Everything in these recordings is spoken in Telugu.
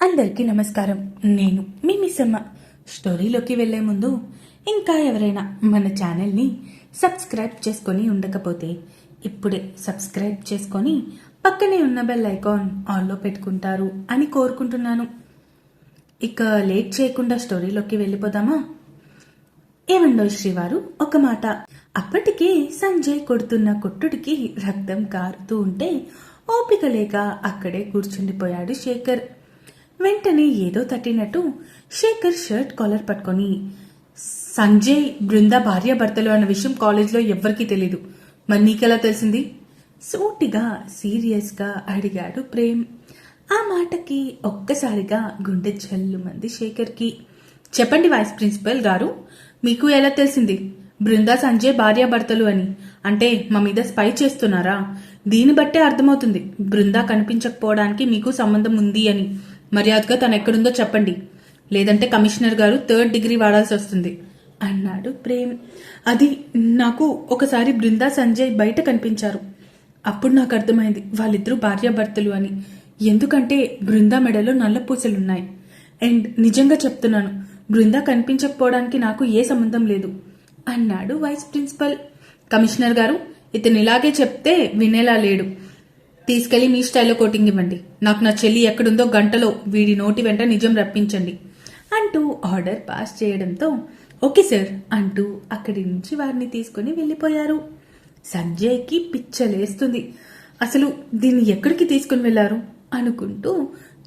అందరికీ నమస్కారం. నేను మీ మిస్సమ్మ. స్టోరీలోకి వెళ్ళే ముందు ఇంకా ఎవరైనా మన ఛానల్ని సబ్స్క్రైబ్ చేసుకొని ఉండకపోతే ఇప్పుడే సబ్స్క్రైబ్ చేసుకొని పక్కనే ఉన్న బెల్ ఐకాన్ ఆన్లో పెట్టుకుంటారు అని కోరుకుంటున్నాను. ఇక లేట్ చేయకుండా స్టోరీలోకి వెళ్ళిపోదామా? ఏమండో శ్రీవారు ఒక మాట. అప్పటికే సంజయ్ కొడుతున్న కొట్టుడికి రక్తం కారుతూ ఉంటే ఓపిక లేక అక్కడే కూర్చుండిపోయాడు శేఖర్. వెంటనే ఏదో తట్టినట్టు శేఖర్ షర్ట్ కాలర్ పట్టుకొని సంజయ్ బృంద భార్యాభర్తలు అన్న విషయం కాలేజ్లో ఎవ్వరికీ తెలీదు. మరి నీకెలా తెలిసింది? సూటిగా సీరియస్గా అడిగాడు ప్రేమ్. ఆ మాటకి ఒక్కసారిగా గుండె జల్లుమంది శేఖర్కి. చెప్పండి వైస్ ప్రిన్సిపల్ గారు మీకు ఎలా తెలిసింది? బృందా సంజయ్ భార్యాభర్తలు అని. అంటే మా మీద స్పై చేస్తున్నారా? దీన్ని బట్టే అర్థమవుతుంది. బృందా కనిపించకపోవడానికి మీకు సంబంధం ఉంది అని. మర్యాదగా తను ఎక్కడుందో చెప్పండి. లేదంటే కమిషనర్ గారు థర్డ్ డిగ్రీ వాడాల్సి వస్తుంది. అన్నాడు ప్రేమ్. అది నాకు ఒకసారి బృందా సంజయ్ బయట కనిపించారు. అప్పుడు నాకు అర్థమైంది వాళ్ళిద్దరూ భార్యాభర్తలు అని. ఎందుకంటే బృందా మెడలో నల్ల పూసలున్నాయి అండ్ నిజంగా చెప్తున్నాను బృందా కనిపించకపోవడానికి నాకు ఏ సంబంధం లేదు అన్నాడు వైస్ ప్రిన్సిపల్. కమిషనర్ గారు ఇతను ఇలాగే చెప్తే వినేలా లేడు. తీసుకెళ్ళి మీ స్టైల్లో కోటింగ్ ఇవ్వండి. నాకు నా చెల్లి ఎక్కడుందో గంటలో వీడి నోటి వెంట నిజం రప్పించండి. అంటూ ఆర్డర్ పాస్ చేయడంతో ఓకే సార్ అంటూ అక్కడి నుంచి వారిని తీసుకుని వెళ్ళిపోయారు. సంజయ్కి పిచ్చలేస్తుంది. అసలు దీన్ని ఎక్కడికి తీసుకుని వెళ్ళారు అనుకుంటూ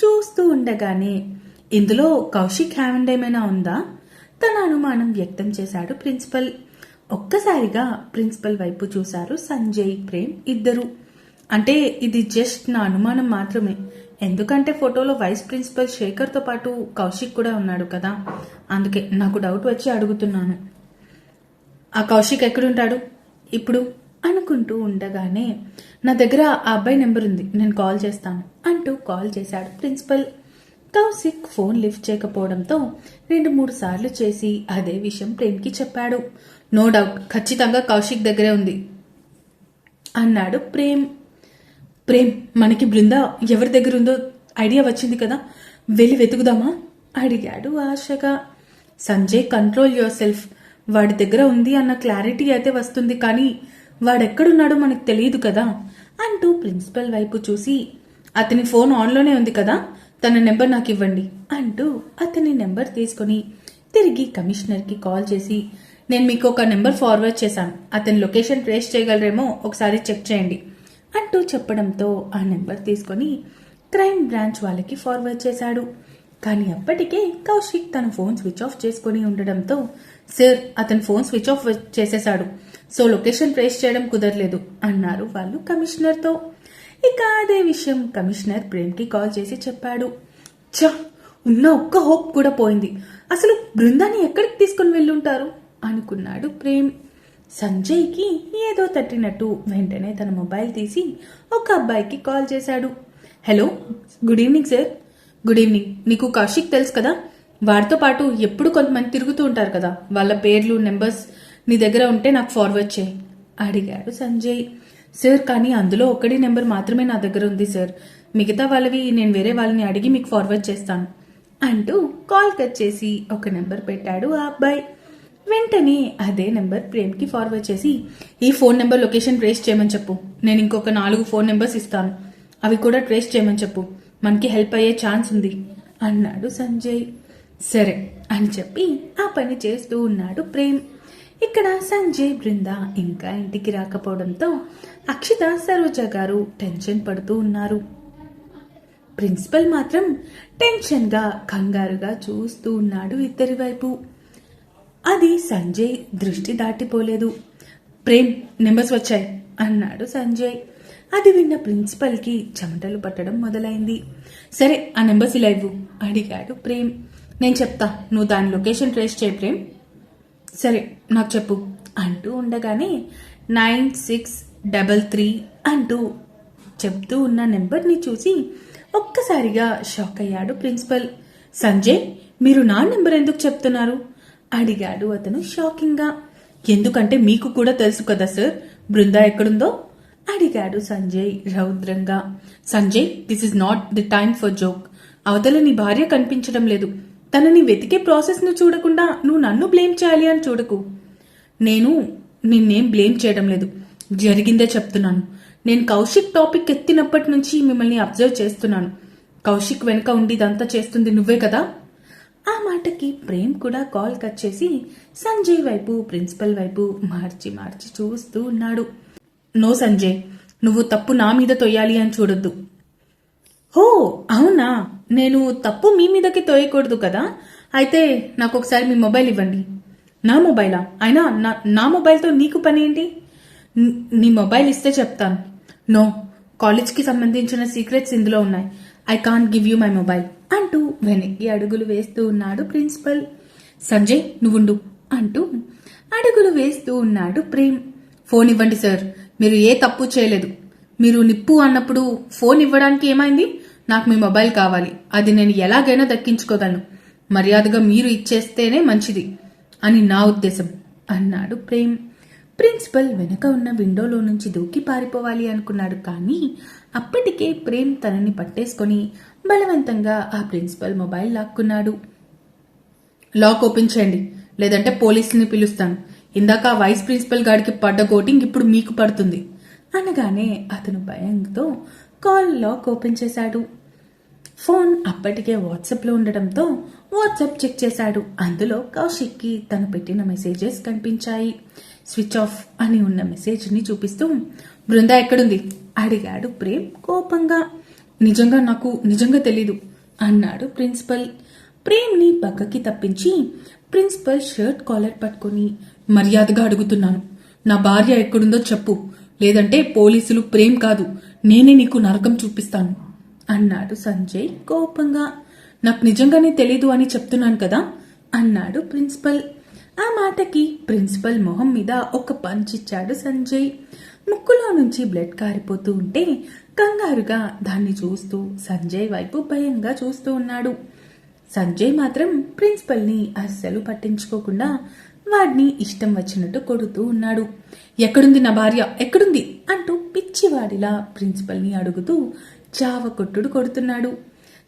చూస్తూ ఉండగానే ఇందులో కౌశిక్ హ్యాండ్ ఏమైనా ఉందా? తన అనుమానం వ్యక్తం చేశాడు ప్రిన్సిపల్. ఒక్కసారిగా ప్రిన్సిపల్ వైపు చూశారు సంజయ్ ప్రేమ్ ఇద్దరు. అంటే ఇది జస్ట్ నా అనుమానం మాత్రమే. ఎందుకంటే ఫోటోలో వైస్ ప్రిన్సిపల్ శేఖర్తో పాటు కౌశిక్ కూడా ఉన్నాడు కదా. అందుకే నాకు డౌట్ వచ్చి అడుగుతున్నాను. ఆ కౌశిక్ ఎక్కడుంటాడు? ఇప్పుడు అనుకుంటూ ఉండగానే నా దగ్గర ఆ అబ్బాయి నెంబర్ ఉంది. నేను కాల్ చేస్తాను అంటూ కాల్ చేశాడు ప్రిన్సిపల్ కౌశిక్ ఫోన్ లిఫ్ట్ చేయకపోవడంతో రెండు మూడు సార్లు చేసి అదే విషయం ప్రేమ్కి చెప్పాడు. నో డౌట్ ఖచ్చితంగా కౌశిక్ దగ్గరే ఉంది అన్నాడు ప్రేమ్. ప్రేమ్ మనకి బృంద ఎవరి దగ్గర ఉందో ఐడియా వచ్చింది కదా. వెళ్ళి వెతుకుదామా? అడిగాడు ఆశగా. సంజయ్ కంట్రోల్ యువర్ సెల్ఫ్ వాడి దగ్గర ఉంది అన్న క్లారిటీ అయితే వస్తుంది కానీ వాడెక్కడున్నాడో మనకు తెలియదు కదా అంటూ ప్రిన్సిపల్ వైపు చూసి. అతని ఫోన్ ఆన్లోనే ఉంది కదా తన నెంబర్ నాకు ఇవ్వండి అంటూ అతని నెంబర్ తీసుకుని తిరిగి కమిషనర్కి కాల్ చేసి నేను మీకు ఒక నెంబర్ ఫార్వర్డ్ చేశాను. అతని లొకేషన్ ట్రేస్ చేయగలరేమో ఒకసారి చెక్ చేయండి. అంటూ చెప్పడంతో ఆ నెంబర్ తీసుకొని క్రైమ్ బ్రాంచ్ వాళ్ళకి ఫార్వర్డ్ చేశాడు. కానీ అప్పటికే కౌశిక్ తన ఫోన్ స్విచ్ ఆఫ్ చేసుకుని ఉండడంతో సార్ అతని ఫోన్ స్విచ్ ఆఫ్ చేసేశాడు. సో లొకేషన్ ట్రేస్ చేయడం కుదరలేదు అన్నారు వాళ్ళు కమిషనర్తో. ఇక అదే విషయం కమిషనర్ ప్రేమ్కి కాల్ చేసి చెప్పాడు. చా ఉన్న ఒక్క హోప్ కూడా పోయింది. అసలు బృందాన్ని ఎక్కడికి తీసుకుని వెళ్ళుంటారు? అనుకున్నాడు ప్రేమ్. సంజయ్కి ఏదో తట్టినట్టు వెంటనే తన మొబైల్ తీసి ఒక అబ్బాయికి కాల్ చేశాడు. Hello good evening sir. Good evening. నీకు కౌశిక్ తెలుసు కదా? వారితో పాటు ఎప్పుడు కొంతమంది తిరుగుతూ ఉంటారు కదా? వాళ్ళ పేర్లు నెంబర్స్ నీ దగ్గర ఉంటే నాకు ఫార్వర్డ్ చేయి అడిగాడు సంజయ్. సార్ కానీ అందులో ఒకటి నెంబర్ మాత్రమే నా దగ్గర ఉంది సార్. మిగతా వాళ్ళవి నేను వేరే వాళ్ళని అడిగి మీకు ఫార్వర్డ్ చేస్తాను అంటూ కాల్ కట్ చేసి ఒక నెంబర్ పెట్టాడు ఆ అబ్బాయి. వెంటనే అదే నెంబర్ ప్రేమ్కి ఫార్వర్డ్ చేసి ఈ ఫోన్ నెంబర్ లొకేషన్ ట్రేస్ చేయమని చెప్పు. నేను ఇంకొక నాలుగు ఫోన్ నెంబర్స్ ఇస్తాను. అవి కూడా ట్రేస్ చేయమని చెప్పు. మనకి హెల్ప్ అయ్యే ఛాన్స్ ఉంది. అన్నాడు సంజయ్. సరే అని చెప్పి ఆ పని చేస్తూ ఉన్నాడు ప్రేమ్. ఇక్కడ సంజయ్ బృంద ఇంకా ఇంటికి రాకపోవడంతో అక్షిత సరోజ గారు టెన్షన్ పడుతూ ఉన్నారు. ప్రిన్సిపల్ మాత్రం టెన్షన్గా కంగారుగా చూస్తూ ఉన్నాడు ఇద్దరి వైపు. అది సంజయ్ దృష్టి దాటిపోలేదు. ప్రేమ్ నెంబర్స్ వచ్చాయి అన్నాడు సంజయ్. అది విన్న ప్రిన్సిపల్కి చెమటలు పట్టడం మొదలైంది. సరే ఆ నెంబర్స్ ఇలా ఇవ్వు అడిగాడు ప్రేమ్. నేను చెప్తా నువ్వు దాని లొకేషన్ ట్రేస్ చేయి ప్రేమ్. సరే నాకు చెప్పు అంటూ ఉండగానే నైన్ సిక్స్ డబల్ త్రీ అంటూ చెప్తూ ఉన్న నెంబర్ని చూసి ఒక్కసారిగా షాక్ అయ్యాడు ప్రిన్సిపల్. సంజయ్ మీరు నా నెంబర్ ఎందుకు చెప్తున్నారు? అడిగాడు అతను షాకింగ్గా. ఎందుకంటే మీకు కూడా తెలుసు కదా సార్ బృందా ఎక్కడుందో? అడిగాడు Sanjay రౌద్రంగా. Sanjay this is not the time for joke అవతల నీ భార్య కనిపించడం లేదు. తనని వెతికే ప్రాసెస్ను చూడకుండా నువ్వు నన్ను బ్లేమ్ చేయాలి అని చూడకు. నేను నిన్నేం బ్లేమ్ చేయడం లేదు. జరిగిందే చెప్తున్నాను. నేను కౌశిక్ టాపిక్ ఎత్తినప్పటి నుంచి మిమ్మల్ని అబ్జర్వ్ చేస్తున్నాను. కౌశిక్ వెనుక ఉండి ఇదంతా చేస్తుంది నువ్వే కదా? ఆ మాటకి ప్రేమ్ కూడా కాల్ కట్ చేసి సంజయ్ వైపు ప్రిన్సిపల్ వైపు మార్చి మార్చి చూస్తూ ఉన్నాడు. నో సంజయ్ నువ్వు తప్పు నా మీద తొయ్యాలి అని చూడొద్దు. ఓ అవునా? నేను తప్పు మీ మీదకి తోయకూడదు కదా? అయితే నాకు ఒకసారి మీ మొబైల్ ఇవ్వండి. నా మొబైలా? అయినా నా నా మొబైల్తో నీకు పని ఏంటి? నీ మొబైల్ ఇస్తే చెప్తాను. నో కాలేజ్కి సంబంధించిన సీక్రెట్స్ ఇందులో ఉన్నాయి. I can't give you my mobile. అంటూ వెనక్కి అడుగులు వేస్తూ ఉన్నాడు ప్రిన్సిపల్. సంజయ్ నువ్వుండు అంటూ అడుగులు వేస్తూ ఉన్నాడు ప్రేమ్. ఫోన్ ఇవ్వండి సార్ మీరు ఏ తప్పు చేయలేదు. మీరు నిప్పు అన్నప్పుడు ఫోన్ ఇవ్వడానికి ఏమైంది? నాకు మీ మొబైల్ కావాలి. అది నేను ఎలాగైనా దక్కించుకోగలను. మర్యాదగా మీరు ఇచ్చేస్తేనే మంచిది అని నా ఉద్దేశం అన్నాడు ప్రేమ్. ప్రిన్సిపల్ వెనక ఉన్న విండోలో నుంచి దూకి పారిపోవాలి అనుకున్నాడు కానీ అప్పటికే ప్రేమ్ తనని పట్టేసుకొని బలవంతంగా ఆ ప్రిన్సిపల్ మొబైల్ లాక్కున్నాడు. లాక్ ఓపెన్ చేయండి. లేదంటే పోలీసుని పిలుస్తాను. ఇందాక ఆ వైస్ ప్రిన్సిపల్ గాడికి పడ్డ కోటింగ్ ఇప్పుడు మీకు పడుతుంది. అనగానే అతను భయంతో కాల్ లాక్ ఓపెన్ చేశాడు. ఫోన్ అప్పటికే వాట్సాప్లో ఉండడంతో వాట్సాప్ చెక్ చేశాడు. అందులో కౌశిక్కి తను పెట్టిన మెసేజెస్ కనిపించాయి. స్విచ్ ఆఫ్ అని ఉన్న మెసేజ్ని చూపిస్తూ బృంద ఎక్కడుంది? అడిగాడు ప్రేమ్ కోపంగా. నిజంగా నాకు నిజంగా తెలీదు అన్నాడు ప్రిన్సిపల్. ప్రేమ్ని పక్కకి తప్పించి ప్రిన్సిపల్ షర్ట్ కాలర్ పట్టుకొని మర్యాదగా అడుగుతున్నాను. నా భార్య ఎక్కడుందో చెప్పు. లేదంటే పోలీసులు ప్రేమ్ కాదు. నేనే నీకు నరకం చూపిస్తాను. అన్నాడు సంజయ్ కోపంగా. నాకు నిజంగానే తెలీదు అని చెప్తున్నాను కదా అన్నాడు ప్రిన్సిపల్. ఆ మాటకి ప్రిన్సిపల్ మొహం మీద ఒక పంచిచ్చాడు సంజయ్. ముక్కులో నుంచి బ్లడ్ కారిపోతూ ఉంటే కంగారుగా దాన్ని చూస్తూ సంజయ్ వైపు భయంగా చూస్తూ ఉన్నాడు. సంజయ్ మాత్రం ప్రిన్సిపల్ని అస్సలు పట్టించుకోకుండా వాడిని ఇష్టం వచ్చినట్టు కొడుతూ ఉన్నాడు. ఎక్కడుంది నా భార్య? ఎక్కడుంది? అంటూ పిచ్చివాడిలా ప్రిన్సిపల్ని అడుగుతూ చావ కొట్టుడు కొడుతున్నాడు.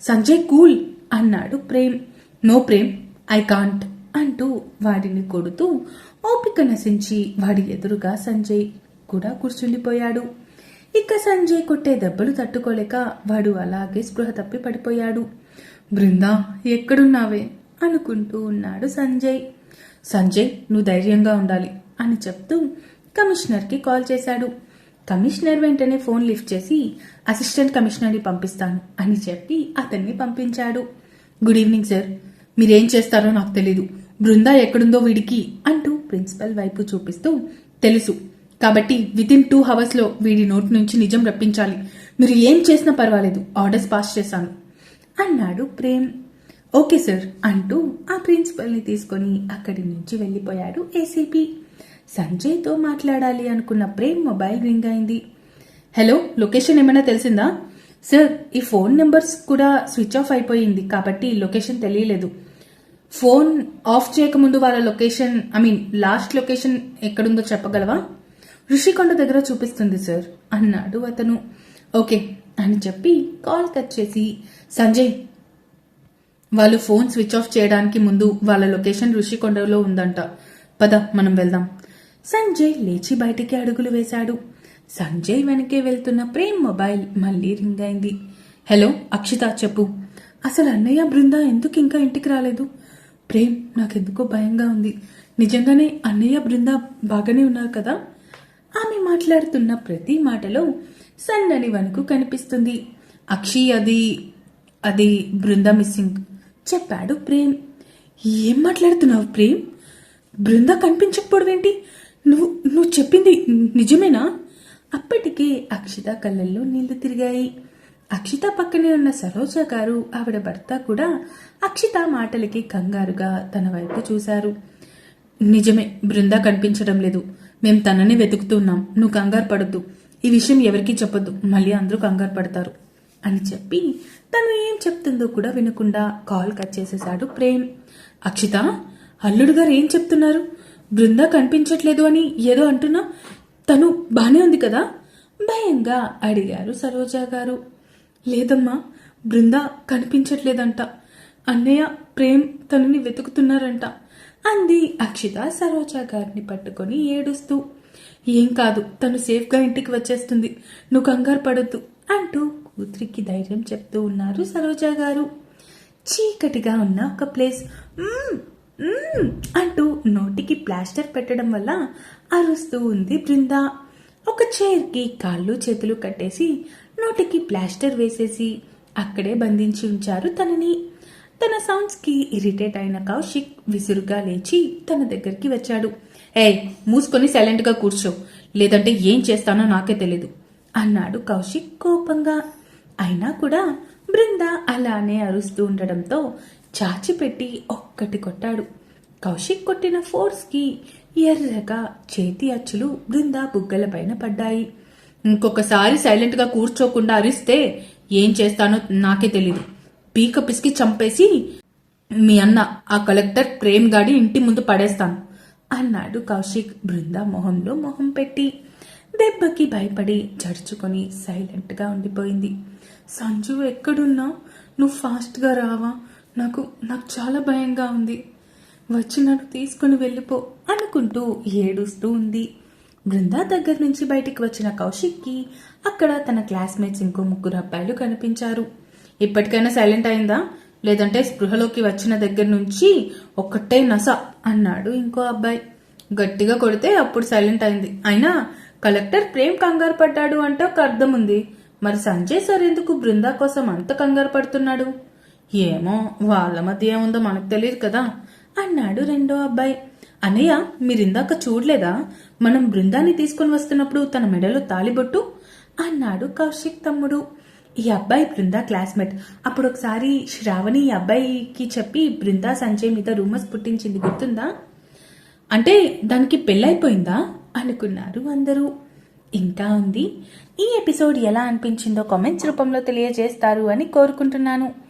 సంజయ్ కూల్ అన్నాడు Prem. No Prem I can't అంటూ వాడిని కొడుతూ ఓపిక నశించి వాడి ఎదురుగా సంజయ్ కూడా కూర్చుండిపోయాడు. ఇక సంజయ్ కొట్టే దెబ్బలు తట్టుకోలేక వాడు అలాగే స్పృహ తప్పి పడిపోయాడు. బృందా ఎక్కడున్నావే? అనుకుంటూ ఉన్నాడు సంజయ్. సంజయ్ నువ్వు ధైర్యంగా ఉండాలి అని చెప్తూ కమిషనర్కి కాల్ చేశాడు. కమిషనర్ వెంటనే ఫోన్ లిఫ్ట్ చేసి అసిస్టెంట్ కమిషనర్ని పంపిస్తాను అని చెప్పి అతన్ని పంపించాడు. Good evening sir. మీరేం చేస్తారో నాకు తెలీదు. బృందా ఎక్కడుందో వీడికి అంటూ ప్రిన్సిపల్ వైపు చూపిస్తూ తెలుసు. కాబట్టి విత్ ఇన్ టూ అవర్స్లో వీడి నోటి నుంచి నిజం రప్పించాలి. మీరు ఏం చేసినా పర్వాలేదు. ఆర్డర్స్ పాస్ చేశాను. అన్నాడు ప్రేమ్. ఓకే సార్ అంటూ ఆ ప్రిన్సిపల్ని తీసుకొని అక్కడి నుంచి వెళ్ళిపోయాడు ఏసీపీ. సంజయ్తో మాట్లాడాలి అనుకున్న ప్రేమ్ మొబైల్ రింగ్ అయింది. హలో లొకేషన్ ఏమైనా తెలిసిందా? సార్ ఈ ఫోన్ నెంబర్స్ కూడా స్విచ్ ఆఫ్ అయిపోయింది కాబట్టి లొకేషన్ తెలియలేదు. ఫోన్ ఆఫ్ చేయకముందు వాళ్ళ location I mean last location ఎక్కడుందో చెప్పగలవా? ఋషికొండ దగ్గర చూపిస్తుంది సార్ అన్నాడు అతను. ఓకే అని చెప్పి కాల్ కట్ చేసి సంజయ్ వాళ్ళు ఫోన్ స్విచ్ ఆఫ్ చేయడానికి ముందు వాళ్ళ లొకేషన్ ఋషికొండలో ఉందంట. పద మనం వెళ్దాం. సంజయ్ లేచి బయటికి అడుగులు వేశాడు. సంజయ్ వెనకే వెళ్తున్న ప్రేమ్ మొబైల్ మళ్ళీ రింగ్ అయింది. హలో అక్షిత చెప్పు. అసలు అన్నయ్య బృంద ఎందుకు ఇంకా ఇంటికి రాలేదు? ప్రేమ్ నాకెందుకో భయంగా ఉంది. నిజంగానే అన్నయ్య బృంద బాగానే ఉన్నారు కదా? ఆమె మాట్లాడుతున్న ప్రతి మాటలో సన్నని వణుకు కనిపిస్తుంది. అక్షి అది అది బృంద మిస్సింగ్ చెప్పాడు ప్రేమ్. ఏం మాట్లాడుతున్నావు ప్రేమ్? బృంద కనిపించకపోవడం ఏంటి నువ్వు నువ్వు చెప్పింది నిజమేనా? అప్పటికే అక్షిత కళ్ళల్లో నీళ్ళు తిరిగాయి. అక్షిత పక్కనే ఉన్న సరోజ గారు ఆవిడ భర్త కూడా అక్షిత మాటలకి కంగారుగా తన వైపు చూశారు. నిజమే బృంద కనిపించడం లేదు. మేం తనని వెతుకుతున్నాం నువ్వు కంగారు పడద్దు. ఈ విషయం ఎవరికీ చెప్పొద్దు. మళ్ళీ అందరూ కంగారు పడతారు అని చెప్పి తను ఏం చెప్తుందో కూడా వినకుండా కాల్ కట్ చేసేశాడు ప్రేమ్. అక్షిత అల్లుడు గారు ఏం చెప్తున్నారు? బృంద కనిపించట్లేదు అని ఏదో అంటున్నా? తను బానే ఉంది కదా? భయంగా అడిగారు సరోజా గారు. లేదమ్మా బృంద కనిపించట్లేదంట. అన్నయ్య ప్రేమ్ తనని వెతుకుతున్నారంట అంది అక్షిత సరోజ గారిని పట్టుకొని ఏడుస్తూ. ఏం కాదు తను సేఫ్గా ఇంటికి వచ్చేస్తుంది. నువ్వు కంగారు పడొద్దు అంటూ కూతురికి ధైర్యం చెప్తూ ఉన్నారు సరోజ గారు. చీకటిగా ఉన్న ఒక ప్లేస్. అంటూ నోటికి ప్లాస్టర్ పెట్టడం వల్ల అరుస్తూ ఉంది బృంద. ఒక చైర్కి కాళ్ళు చేతులు కట్టేసి నోటికి ప్లాస్టర్ వేసేసి అక్కడే బంధించి ఉంచారు తనని. తన సౌండ్స్కి ఇరిటేట్ అయిన కౌశిక్ విసురుగా లేచి తన దగ్గరికి వచ్చాడు. ఏయ్ మూసుకొని సైలెంట్గా కూర్చో. లేదంటే ఏం చేస్తానో నాకే తెలీదు అన్నాడు కౌశిక్ కోపంగా. అయినా కూడా బృంద అలానే అరుస్తూ ఉండడంతో చాచిపెట్టి ఒక్కటి కొట్టాడు. కౌశిక్ కొట్టిన ఫోర్స్కి ఎర్రగా చేతి అచ్చులు బృందా బుగ్గల పైన పడ్డాయి. ఇంకొకసారి సైలెంట్గా కూర్చోకుండా అరిస్తే ఏం చేస్తానో నాకే తెలీదు. పీక పిసికి చంపేసి మీ అన్న ఆ కలెక్టర్ ప్రేమ్ గాడి ఇంటి ముందు పడేస్తాను అన్నాడు కౌశిక్ బృందా మొహంలో మొహం పెట్టి. దెబ్బకి భయపడి జడుచుకొని సైలెంట్గా ఉండిపోయింది. సంజు ఎక్కడున్నా నువ్వు ఫాస్ట్గా రావా? నాకు నాకు చాలా భయంగా ఉంది. వచ్చి నన్ను తీసుకుని వెళ్ళిపో అనుకుంటూ ఏడుస్తూ ఉంది. బృందా దగ్గర నుంచి బయటికి వచ్చిన కౌశిక్కి అక్కడ తన క్లాస్మేట్స్ ఇంకో ముగ్గురు అబ్బాయిలు కనిపించారు. ఇప్పటికైనా సైలెంట్ అయిందా? లేదంటే స్పృహలోకి వచ్చిన దగ్గర నుంచి ఒక్కటే నస అన్నాడు ఇంకో అబ్బాయి. గట్టిగా కొడితే అప్పుడు సైలెంట్ అయింది. అయినా కలెక్టర్ ప్రేమ్ కంగారు పడ్డాడు అంటే ఒక అర్థం ఉంది. మరి సంజయ్ సార్ ఎందుకు బృందా కోసం అంత కంగారు పడుతున్నాడు? ఏమో వాళ్ళ మధ్య ఏముందో మనకు తెలియదు కదా అన్నాడు రెండో అబ్బాయి. అన్నయ్య మీరిందాక చూడలేదా? మనం బృందాన్ని తీసుకుని వస్తున్నప్పుడు తన మెడలో తాలిబొట్టు అన్నాడు కౌశిక్ తమ్ముడు. ఈ అబ్బాయి బృందా క్లాస్మేట్. అప్పుడు ఒకసారి శ్రావణి ఈ అబ్బాయికి చెప్పి బృందా సంజయ్ మీద రూమర్స్ పుట్టించింది గుర్తుందా? అంటే దానికి పెళ్ళైపోయిందా? అనుకున్నారు అందరూ. ఇంకా ఉంది. ఈ ఎపిసోడ్ ఎలా అనిపించిందో కామెంట్స్ రూపంలో తెలియజేస్తారు అని కోరుకుంటున్నాను.